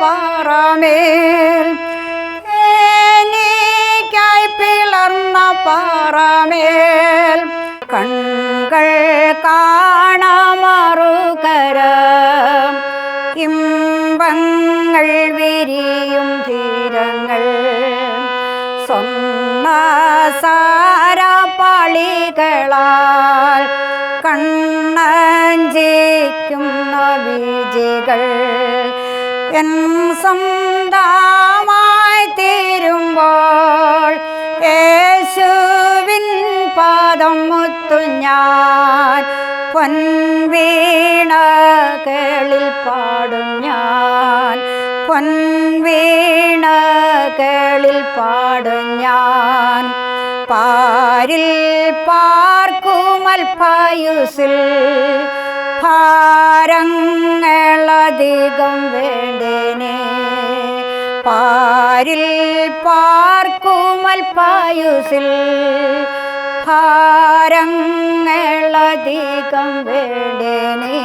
പാറമേൽ. എനിക്കായി പിളർന്ന പാറമേൽ. കൺകൾ കാണാമറുകര. ഇമ്പങ്ങൾ വിരിയും തീരങ്ങൾ. സ്വന്ന സാരപാളികളാൽ കണ്ണഞ്ചിക്കുന്ന ബീജികൾ എൻ സ്വന്തമായി തീരുമ്പോൾ യേശുവിൻ പാദം മുത്തു ഞാൻ പൊൻവീണകളിൽ പാടും ഞാൻ. പൊൻവീണകളിൽ പാടും ഞാൻ. പാരിൽ ഭാരങ്ങളധികം വേണ്ടേനേ പാരിൽ പാർക്കുമൽപായുസിൽ ഭാരങ്ങളധികം വേണ്ടേനേ